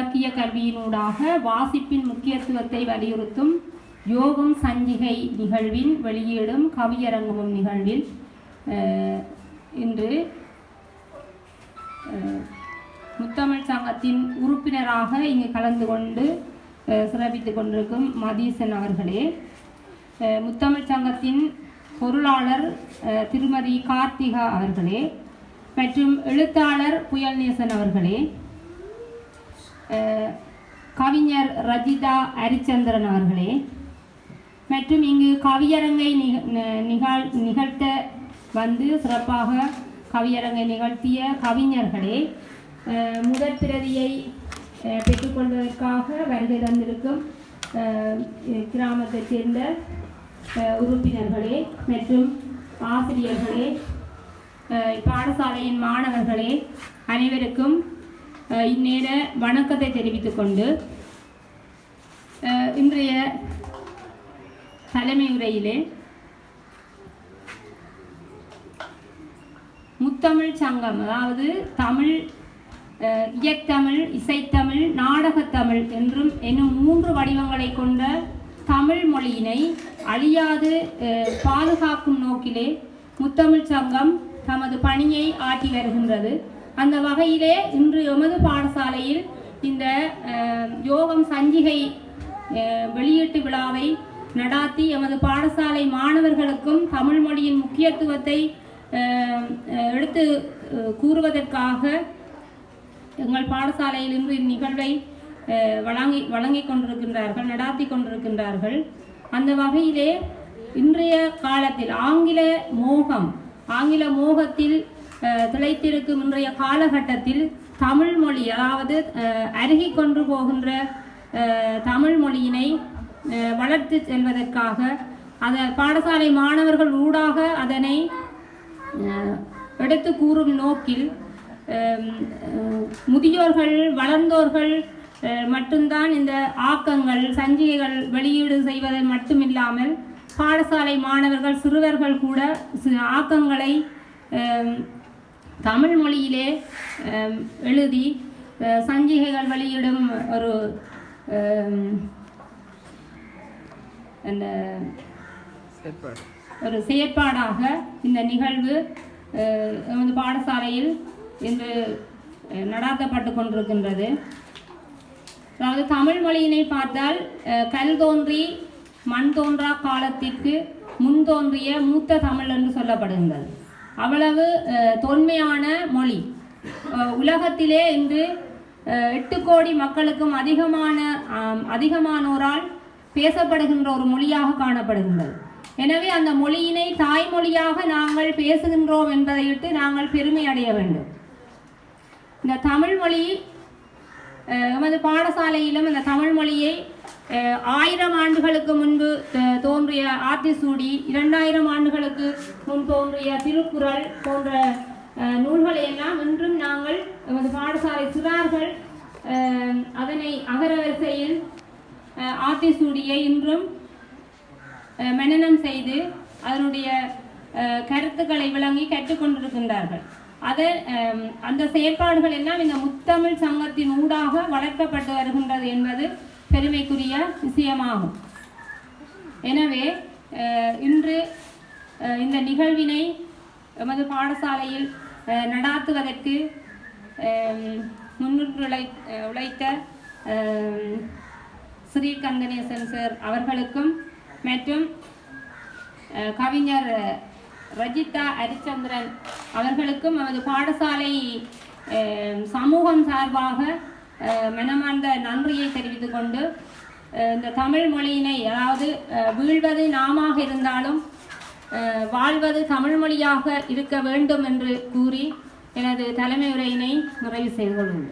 இலக்கிய கல்வியினூடாக வாசிப்பின் முக்கியத்துவத்தை வலியுறுத்தும் யோகம் சஞ்சிகை நிகழ்வின் வெளியீடும் கவியரங்கமும் நிகழ்வில் இன்று முத்தமிழ் சங்கத்தின் உறுப்பினராக இங்கு கலந்து கொண்டு சிறப்பித்து கொண்டிருக்கும் மதீசன் அவர்களே. முத்தமிழ் சங்கத்தின் பொருளாளர் திருமதி கார்த்திகா அவர்களே மற்றும் எழுத்தாளர் புயல்நேசன் அவர்களே. கவிஞர் ரஜிதா ஹரிச்சந்திரன் அவர்களே. மற்றும் இங்கு கவியரங்கை நிகழ் நிகழ்த்த வந்து சிறப்பாக கவியரங்கை நிகழ்த்திய கவிஞர்களே முதற் பிரதியை பெற்றுக்கொள்வதற்காக வருகை தந்திருக்கும் கிராமத்தைச் சேர்ந்த உறுப்பினர்களே மற்றும் ஆசிரியர்களே பாடசாலையின் மாணவர்களே அனைவருக்கும் இந்நேர வணக்கத்தை தெரிவித்துக் கொண்டு இன்றைய தலைமை உரையிலே முத்தமிழ் சங்கம் அதாவது தமிழ் இயத்தமிழ் இசைத்தமிழ் நாடகத்தமிழ் என்றும் என்னும் மூன்று வடிவங்களை கொண்ட தமிழ் மொழியினை அழியாது பாதுகாக்கும் நோக்கிலே முத்தமிழ் சங்கம் தமது பணியை ஆற்றி வருகின்றது. அந்த வகையிலே இன்று எமது பாடசாலையில் இந்த யோகம் சஞ்சிகை வெளியீட்டு விழாவை நடாத்தி எமது பாடசாலை மாணவர்களுக்கும் தமிழ் மொழியின் முக்கியத்துவத்தை எடுத்து கூறுவதற்காக எங்கள் பாடசாலையில் இன்று இந்நிகழ்வை வழங்கி வழங்கி கொண்டிருக்கின்றார்கள் நடாத்தி கொண்டிருக்கின்றார்கள். அந்த வகையிலே இன்றைய காலத்தில் ஆங்கில மோகம் ஆங்கில மோகத்தில் திளைத்திருக்கும் இன்றைய காலகட்டத்தில் தமிழ் மொழி அதாவது அருகி கொண்டு போகின்ற தமிழ் மொழியினை வளர்த்து செல்வதற்காக அதை பாடசாலை மாணவர்கள் ஊடாக அதனை எடுத்து கூறும் நோக்கில் முதியோர்கள் வளர்ந்தோர்கள் மட்டும்தான் இந்த ஆக்கங்கள் சஞ்சிகைகள் வெளியீடு செய்வதன் மட்டுமில்லாமல் பாடசாலை மாணவர்கள் சிறுவர்கள் கூட ஆக்கங்களை தமிழ் மொழியிலே எழுதி சஞ்சிகைகள் வெளியிடும் ஒரு அந்த ஒரு செயற்பாடாக இந்த நிகழ்வு எமது பாடசாலையில் இன்று நடாத்தப்பட்டு கொண்டிருக்கின்றது. அதாவது தமிழ் மொழியினை பார்த்தால் கல் தோன்றி மண் தோன்றா காலத்திற்கு முன் தோன்றிய மூத்த தமிழ் என்று சொல்லப்படுகின்றது. அவ்வளவு தொன்மையான மொழி. உலகத்திலே இன்று எட்டு கோடி மக்களுக்கும் அதிகமான அதிகமானோரால் பேசப்படுகின்ற ஒரு மொழியாக காணப்படுகின்றது. எனவே அந்த மொழியினை தாய்மொழியாக நாங்கள் பேசுகின்றோம் என்பதையிட்டு நாங்கள் பெருமை அடைய வேண்டும். இந்த தமிழ் மொழி எமது பாடசாலையிலும் இந்த தமிழ் மொழியை ஆயிரம் ஆண்டுகளுக்கு முன்பு தோன்றிய ஆத்திசூடி இரண்டாயிரம் ஆண்டுகளுக்கு முன் தோன்றிய திருக்குறள் போன்ற நூல்களை எல்லாம் இன்றும் நாங்கள் எமது பாடசாலை சிறார்கள் அதனை அகரவரிசையில் ஆத்திசூடியை இன்றும் மனநம் செய்து அதனுடைய கருத்துக்களை விளங்கி கற்றுக்கொண்டிருக்கின்றார்கள். அதை அந்த செயற்பாடுகள் எல்லாம் இந்த முத்தமிழ் சங்கத்தின் ஊடாக வளர்க்கப்பட்டு வருகின்றது என்பது பெருமைக்குரிய விஷயமாகும். எனவே இன்று இந்த நிகழ்வினை எமது பாடசாலையில் நடாத்துவதற்கு முன்னுரை உழை உழைத்த ஸ்ரீ கங்கணேசன் சார் அவர்களுக்கும் மற்றும் கவிஞர் ரஜிதா ஹரிச்சந்திரன் அவர்களுக்கும் நமது பாடசாலை சமூகம் சார்பாக மனமார்ந்த நன்றியை தெரிவித்துக் கொண்டு இந்த தமிழ் மொழியினை அதாவது வீழ்வது நாமாக இருந்தாலும் வாழ்வது தமிழ் மொழியாக இருக்க வேண்டும் என்று கூறி எனது தலைமை உரையினை நிறைவு செய்து கொள்கிறேன்.